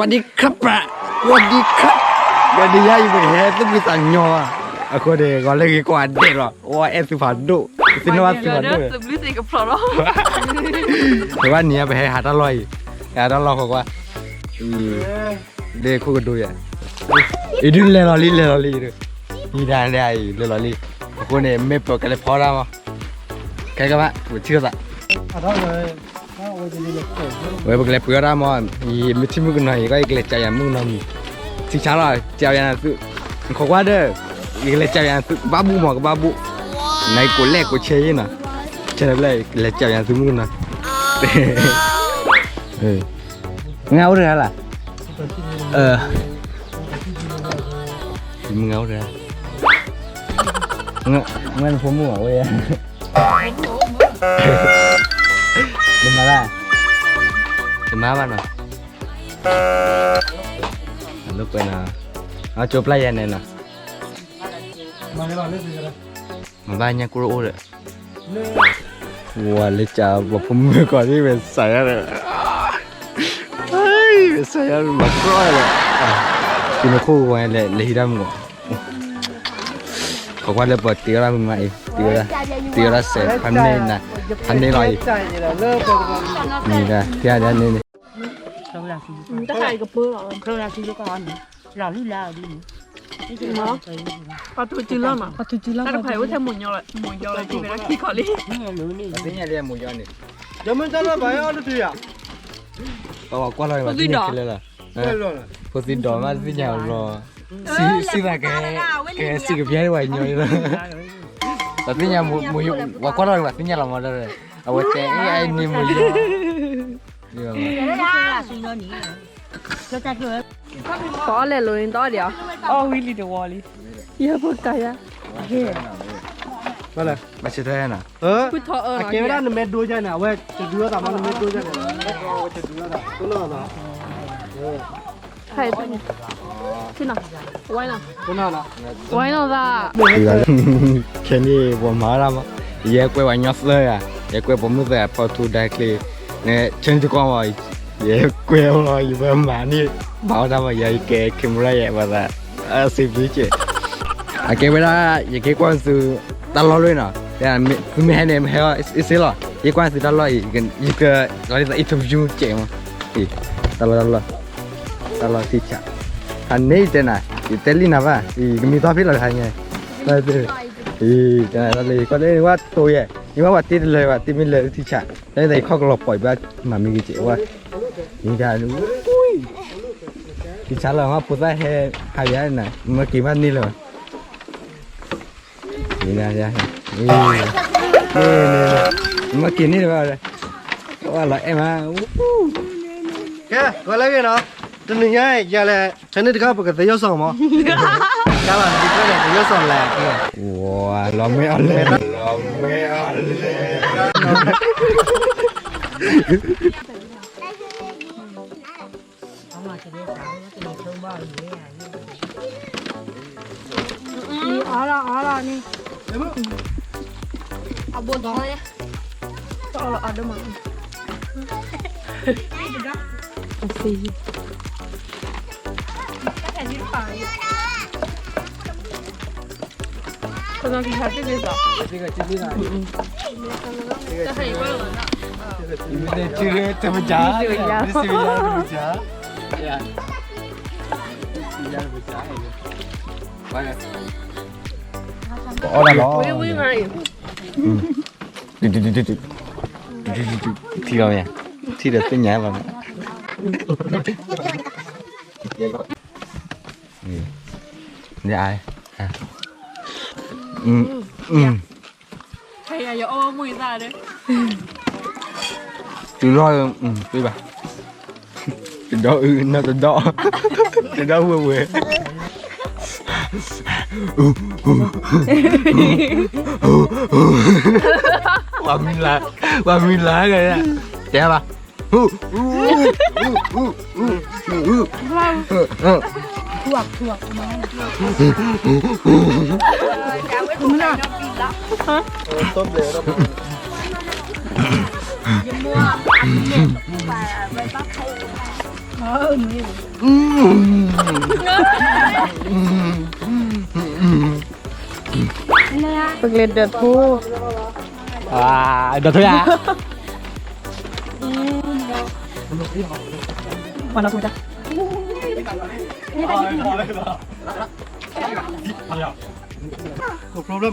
วัสดีครับปะสวัสดีครับวันนี้ยายไปแฮ่ต้องมีตั่งยออะคนเดียก่อนเลยก่านเด็กหรอว่าเอสฟันดุสินวัตสินวัตดุตึบลิสิกับพรอรแต่ว่าเนี้ยไปแฮ่หาตลอยหาอร่อยบอกว่าเด็กคู่กันดูอย่างอีดินเลลอรี่เลลอรี่ดูนี่ได้ได้เลลอรี่คนเดี้ไม่เปิดกันเลยพอแล้วมั้งใครกันวะผมเชื่อสัอร่อยเยเว้ยบอกเลยเพื่อรามอนยีมิทิมุกหน่อยก็อีกเล็ดใจยังมุกนอมสิช้าหรอเจ้าอย่างนั้นสุขอว่าเด้ออีกเล็ดใจยันสุบ้าบุหมอกบ้าบุในกูล็กกูเชยนะเชยเลยเล็ดใจยันสุมุกนะเฮ้ยเงาเรือล่ะเออมึงเงาเรือเงาเงานผมหมวเว้ยป่ะจะมาบ้านมั้ลุกไปนะเอาจบไล่ยันเนีนะมาเลยบนเลือกสิจะมาบ้านยังกูรู้เลยวัวเลยจ้าบอกผมเมื่อก่อนที่เป็นสายอะไรเฮ้ย เป็นสายอะไรแบบร้อยเลยกินคู่กันเลยเลยดำกว่าขอคว่าเลยเปิดเตีละมึงมาอีกตีละตียละเสร็จพันเน่นนะอันนี้ลอยใจเนี่ยเราเลิกกันนี่นะแค่นั้นนี่เราลาซีตะไคร้กระเพื่อเราลาซีก่อนเราลุยลาดิเนาะปลาทูจืดล่ะมั้งปลาทูจืดล่ะตะไคร้ว่าแทหมุนยอเลยหมุนยอเลยที่เป็นขี้ขอลี่นี่เป็นยังไงหมุนยอนี่ยังไม่จับแล้วไปเอาดูอ่ะบอกว่ากว่าเราไม่ได้กินเลยล่ะพอสิดอมาสิเหนียวรอစီစီပါကဲကဲစီကပြဲဝိုင်ညိုရလား Artinya muyu wakwa lang artinya lah modal deh. Awak teh ini muyu. Iya. Langsung noni. Kita ke. Kau le lo ini tadi ya? Oh, Willy the Wally. Ya bukan ya. Vâng. Bà chị thế nè. Ờ. À kia đó nó mệt đuôi chân nè. Vậy chị đưa tao mà nó mệt đuôi chân nè. Ờ chị đưa tao. Tôi lo rồi. Ờ. Hay thôi. 去哪？歪了。不哪了？歪了吧？前你我妈了吗？也怪我娘死了呀，也怪我母子跑出来去，那亲戚光我也怪我一百万的，把他们也给看不来也不是，啊，谁理解？à cái này bữa mà, giờ à? giờ Giờ giờ? giờ à, à, giờ vậy? đại chân chú mà, mà rồi, vừa bảo cái quan sự đã lo luôn à? rồi là cứ mấy anh em hay ít ít lo cái quan sự đã lo thì gần như cái nói là interview chuyện mà thì đã lo đã lo đã lo thì chả อันนี้เจน่ะอิตาลีนะว่ะอีมีตัวพิซษอะไรไงไั่นเลยอีจะนั่นเลยก็ได้ว่าตัวใหญ่นี่ว่าวัดที่เลยว่ดติดไม่เลยที่ฉะได้เลยข้อกรอปล่อยบ้ามามีกิจ๋ว่านี่ได้อุ้ยที่ฉะเราว่าพูดได้เฮหายายน่ะเมื่อกี้วันนี้เลยนี่นะยายนี่นี่เมื่อกี้นี่เลยว่าว่าเราเอ็มอ่ะแกก็แล้วกันเนาะတနင်္ဂနွေကြလဲခဏတကားပကတရောက်ဆောင်မကျလာဒီကနေ့ရောက်ဆောင်လာဝါလောမဲအလဲလောမဲအလဲအာလာအာလာနေအဘောတော့လေတော့အဒမအဖေ 아니 고등학교 잘 뜯어서 这个今天啊，这一罐了呢 你们的这个怎么夹？这个夹，这个夹怎么夹？哎呀，这夹怎么夹？完了，bỏ ra đó 우리 우리만 Đi, đi, đi, đi, đi. Đi, đi, đi, đi. thi vào nè thi được cái nhà vào nè Dạ à. ừ. Ừ. Thầy ừ. dạ. giờ ôm mùi ra đấy Từ rồi, ừ, đi ừ, bà Từ đó, ừ, nó từ đó Từ đó vừa vừa ừ, Bà mình lá, bà mình lá kìa Trẻ bà Wow ถวกถวกมคุณน่ะต้มเหลวยมัวไปบ้าใครเอออืมเพิ่งเล่นเดือดผู้อ่าเดือดผู้ยาวันวราคุณจ้ะ ન a પ ્ ર ો બ ્ લ a મ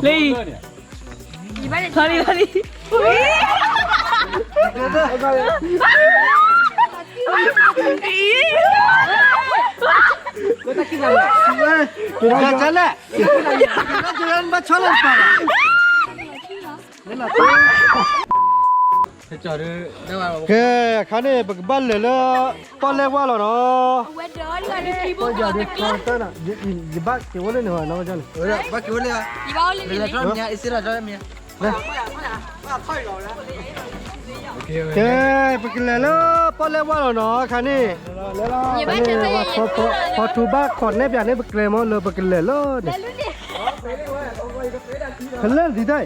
레이 다리 다리 તું ચાલે જીવન માં છોલ જ પાડે เกคันนี้บกบันเลยลตอนแรกว่าเราเนาะตัวใหญ่ดิคอนเตอร์น่ะยีบักกี่วันเลยเนรอน้องจันเออบักกี่วันเลยอ่ะยีบกเลยเลยเนี่ยอีสิละจ้ะเนี่ยเจ้ไปกินเลยลป้อนเลว่าเราเนาะคันนี้ลันน้วาพอพอพอทูบ้าขอดเนยอย่างนี้ไปกินเลยมั้งเลยไปกินเลยเนีย lên gì đây খেললে দিদাই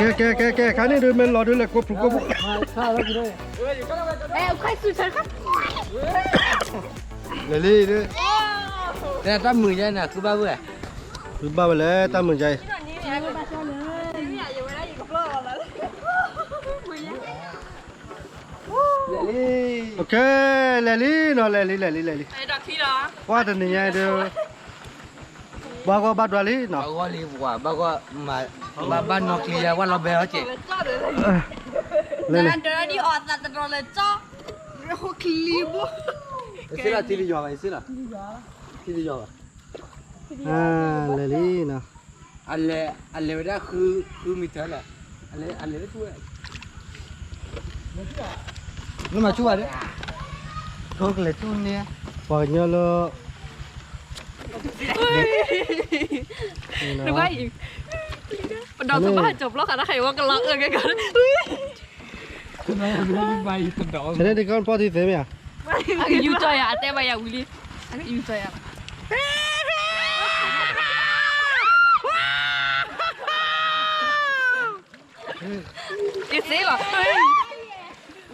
কে কে কে কে খানি দুই মেন লড়ি লে কোপ কোপ lê lê đấy ta mười giây nè cứ bao vừa cứ bao vừa lê ta mười giây โอเคแลลี่เนาะแลลี่แลลี่แลลี่ไอ้ดอกขี้เหรอว่าตะนี่ยายดูဘာကဘာတော်လေးနော်ဘာကလေးဘွာဘာကမဘာဘာနော်ကလေးဝါလောဘဲဟချေလဲလဲတော်ဒီအော်သတ်တော်လဲချောရိုကလီဘစေလာတီလီရွာပါစေလာတီလီရွာပါအာလဲလေးနော်အလဲအလဲဒါခူခူမီတလာအလဲအလဲတွေ့မကြည့် nó mà chua đấy thuốc là chua nè bỏ nhớ lo đúng vậy đầu thứ ba chụp lóc à nó hay quá cái lóc rồi cái cái cái này là bay cái đó thế thì con po thì thế mày à yêu chơi à thế mày à Willy yêu chơi à It's Eva.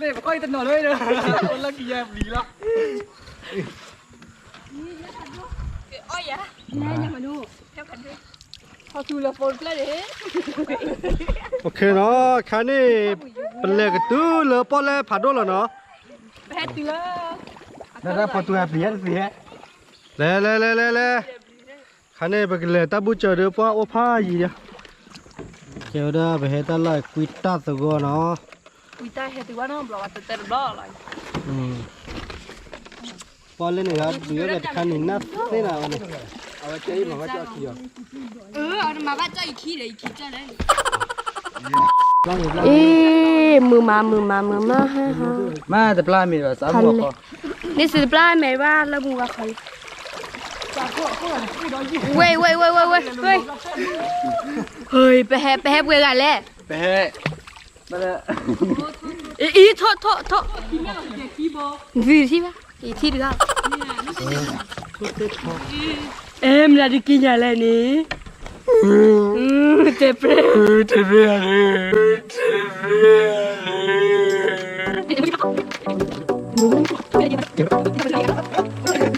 เลยบอกว่าอีตัน ઓ લ น કી યા લીલા ઓ คนละกฟ่แลยเดะโอเคเนาะแค่นี้เป็นเลกตื้เลอปอลเลวผัดด้วยเหรอเนาะแพ้ตัแล้วแล้วพอตัวเปลี่ยนเสียแล้วแล้วแล้ล้ลค่นี้ไปเลยตาบุเจอเดีอยวป้าโอ้พ้ายีเดียวเจอได้ไปเห้ตาไล่ควิตตาตกวเนาะอุ้ยตายเหตว่าน้องล็อกแต่เติร์บลอกเลยพอเ่นเลยครับดูแบบขันหินนับนี่นะวันนี้เอาไปใมาว่าจะขี่อ่เอออามาีเลยขเลยเอ๊มือ มามือมามือมาฮะฮะมาแต่ปลาไม่ยเหสามหัวก็นี่สุดปลาเมีว่าแล้วมือว่าใครเว้ยเว้ยเว้ยเว้ยเฮ้ยเฮ้ยไปแฮไปแฮเวกันเลยไปแฮ Et il to il là. la du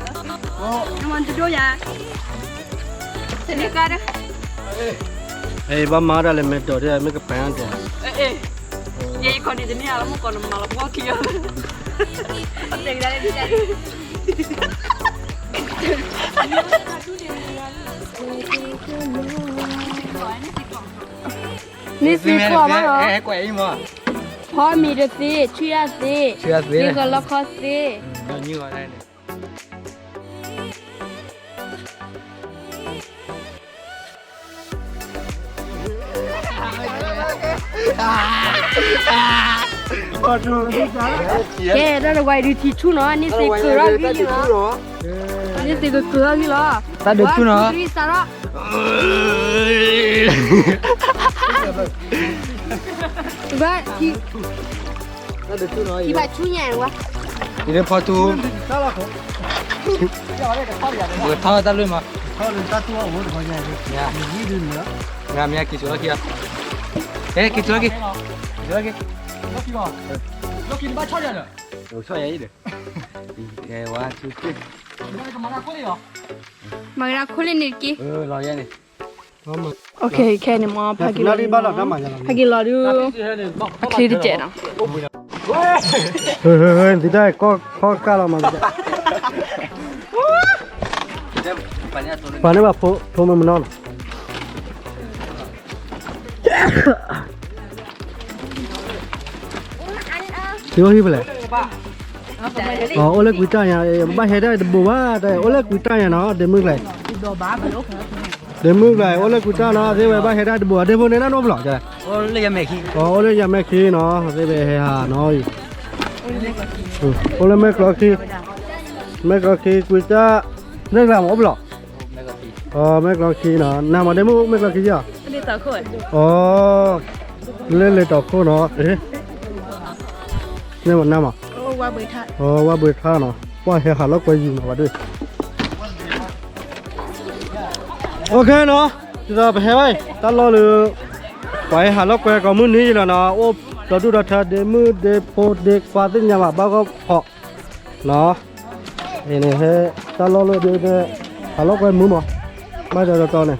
น้ำม้วยาเแล้วเอ้ยบ้ามาได้เลยไม่จดได้ไม่ก็แปงจ้ะเอ้ยยายคนนี่จะเนี่ยแล้วมื่ก่อนมาแล้วพ่อเี้ยวเด็กได้ไม่ได้นี่สีขาวมั้งเหรอแหกแหวกมั้งพ่อมีดือดสีเชื่อสีเชื่อสีนี่ก็ล็อกคอสีตอนนี้ก็ได้แกได้ระไว้ดูทิชชู่เนาะนี่สิเกลือกี่เนาะนี่สิเกลือรกี่เนาะตาดูชูเนาะรีสาระว่าทีทีบ้านชูใหญ่วะนี่เดียวพอตูเปิดท่าตาลุยมาท่าอลุยตาตัวโอ้โหพอใหญ่เลย่ดืเนาะงามเนีกี่ชั่วโมงกีย 예, 기절하게. 기절하게. 이렇게가. 이렇게 말 처리하냐? 여기서 해야 돼. 예, 와, 좋지. 이번에 좀 말할 거예요. 말할 거리 늘기. 어, 라야 어, 오케이, 걔는 뭐 파기라리 말아 남아냐. 파기라루. 길이잖아. 헤헤헤, 니들 거 거까라만. Pane va, tome un honor. Tiyo hi bale. Ờ ô lê quý trai nhà ba hè đây bù ba đây ô lê quý trai nhà nó để mương này. Để mương này ô lê quý trai nó thế về ba hè đây bù để mương này nó nôm lọ trời. Ô lê nhà mẹ khi. Ờ, ô lê nhà mẹ khi nó thế về hè hà nó. Ừ, ô lê mẹ lọ khi. Mẹ lọ khi quý trai. Nước làm ốp lọ. Ờ mẹ lọ khi nó nào mà để mương mẹ lọ khi chưa? လေတော့ခွတ်อ๋อเล่นเลยต่อโคเนาะเอ๊ะเนี่ยมันน้ำอ่ะโอ้ว่าเบื่อท่าอ๋อว่าเบื่อท่าเนาะว่าเฮียขาแล้วก็ยิงมาด้วยโอเคเนาะจะไปให้ไว้ตลอดเลยไปหาแล้วก็ก็มื้อนี้แล้วเนาะโอ้တော်တူတော်ထဒေမူဒေပိုဒေပါတင်ညမှာဘောက်ကဖော့နော်အင်းဟဲတလောလို့ဒီကဟလောကဲမူမမတော်တော်နဲ့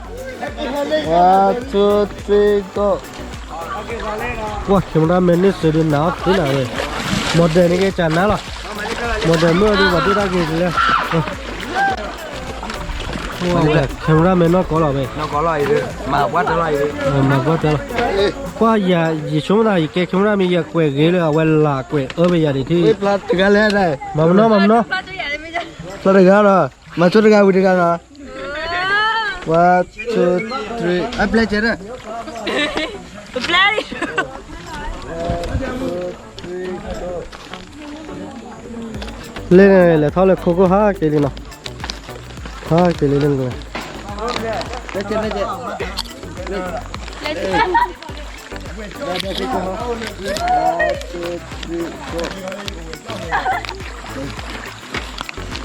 One, two, three, go. Wow, cameraman is sitting now. Thế nào đây? Một đề này cái chán nào là? Một đề mưa đi vào tôi ra kìa kìa. Wow, đẹp. Cameraman nó có lò mày. Nó có lò gì đấy. Mà quá trở lại đấy. Mà quá trở lại. Qua giờ gì chúng ta cái cameraman giờ quẹt ghế là quẹt là quẹt ở bây giờ thì thi. Quẹt là cái lên này. Mầm nó mầm nó. Sao được ra rồi? Mà chút ra video ra rồi. One, two, three. three. I play chera. Play. Lên này là thôi là khô có ha cái gì nào. Ha cái gì lên rồi. Lên trên lên trên. Lên trên. One, two, three, four.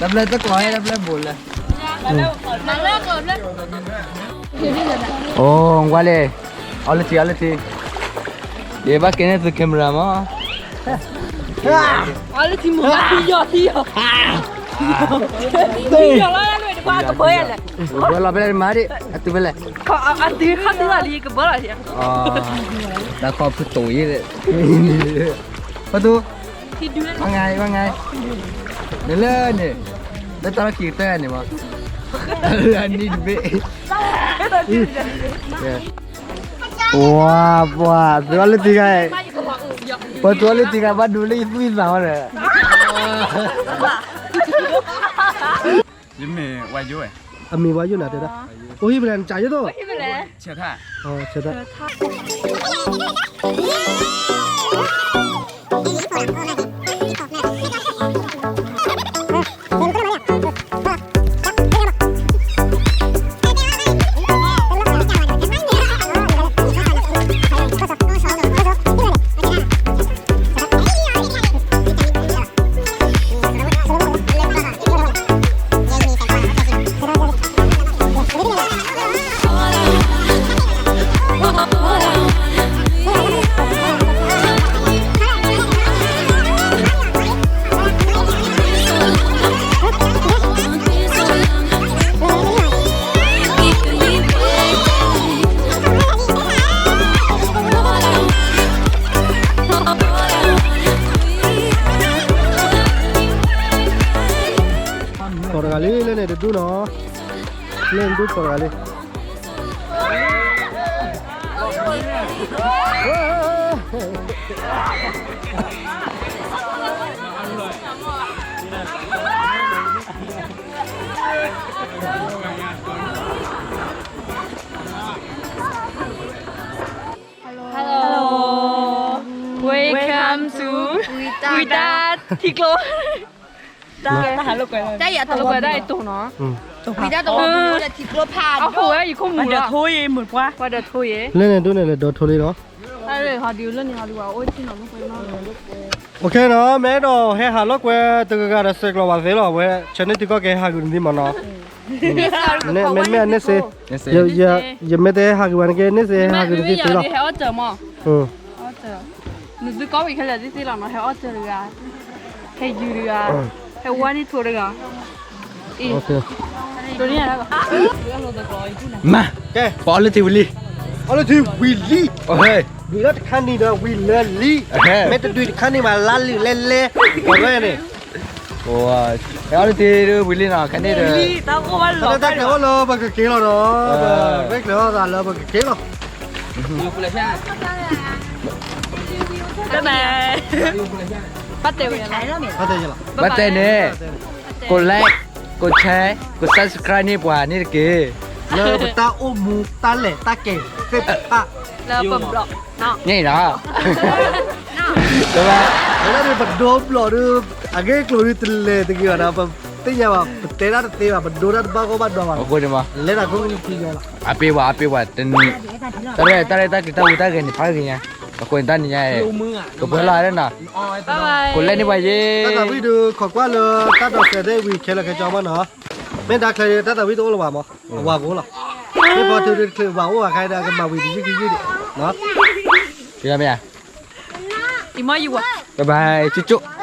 Đập lên tất còi, đập lên bùn lên. Mà lên, mà lên, mà lên. Oh, ngwale. Alati, alati. Ye bak gene de kameram ha. Alati mu bak yo yo. Yo la la de ba to bele. Bola bele mari, atu bele. Ko atu ka tu ali ke bola dia. Ah. Da ko pu tu ye. Patu. Wa ngai, wa ngai. Dah le ni. Dah tak kira ni mah. Alanin be. ว้าวว้าตัวเล็กที่ไงตัวเล็กที่ไงมาดูเลยวิ่งสาวเลยยิ้มมีวายุเอ้ยมีวายุนะเด็ดนะโอ้ยเป็นใจยุอัวเชิดอท่าอ๋อเชิดอ่าเชื่อ่า để đu nó lên đu cỏ lên Hello. Welcome to Without Tiglo. 나 달로 거야. 짜야 달로 거야. 나 또, 너. 응. 비자 또 뭐야? 뒤로 파. 아, 뭐야? 이거 뭐야? 맞아, 토예 물 봐. 맞아, 토예. 네네, 너네 너 토리 너. 아래 하디오 런이 하디와 오이티 너 먹고 나. 오케이 너 매도 해 하러 거 뜨거가 됐어. 그럼 와서 너 왜? 전에 뜨거 게 하고 있는데 뭐 너. nè mẹ mẹ nè xe giờ giờ giờ mẹ thế hàng quán cái nè xe hàng cái gì đó heo chờ mà ừ chờ nó cứ có cái là gì là nó heo chờ được à hay dư ဟဲ့ဝါနီထိုရကအေး Okay. တို့နေရတာကမကဲ quality wili. အဲ့လိုဒီဝီလီ Okay. ဒီတော့ခန်းနေတော့ဝီလလီအဲမဲ့တူခန်းနေမှာလာလီလဲလဲဘာလဲနေ Wow. Quality do wili na khane do. ဒီတော့ကိုဘာလို့ ta kéo lo bà cái kéo lo đó Ờ. biết lo là lo bà cái kéo lo တက်မယ်ป้าเต๋อเนี่ยรเข้ยรบัตเเน่กดไลค์กดแชร์กด subscribe นี่กว่านี่เก๋เลิกตาอุ้มมูตาเหล่ตาเกงเกิดตาเลิกป่มบล็อกเนาะี่เหรอใช่ไหมแล้วเปิดโดมหล่อดูอันนี้กลัวดิตเล่ตะกี้ว่านะปั๊บตีจยาว่าเตะนัดนเตะว่าบัดโดนนัดบ้าก็บ้าดว่าโอ้โหเนี่ยมาเล่นอะไรก็ไม่รู้ที่ว่ะอาเปว่าอาเปว่าตันตาเล่ตาเล่ตาเก๋ตาอุตาเก๋นี่พายกันี่ยคนตั้นยัยกับเพื่อนลายนั่นน่ะคนเล่นนี่ไปยี่ตาตาวิดูขอกว่าเลยตาตาเสด็จวีเคลกันจอมันเหรอไม่ได้เคยตาตาวิดูระว่ามั้งว่ากูหรอไม่พอถือเคลว่าว่าใครได้กันมาวีดูวิคือยี่ดิเนาะเจอไหมอ่ะอีมออยู่วะบ๊ายบายจุ๊จุ๊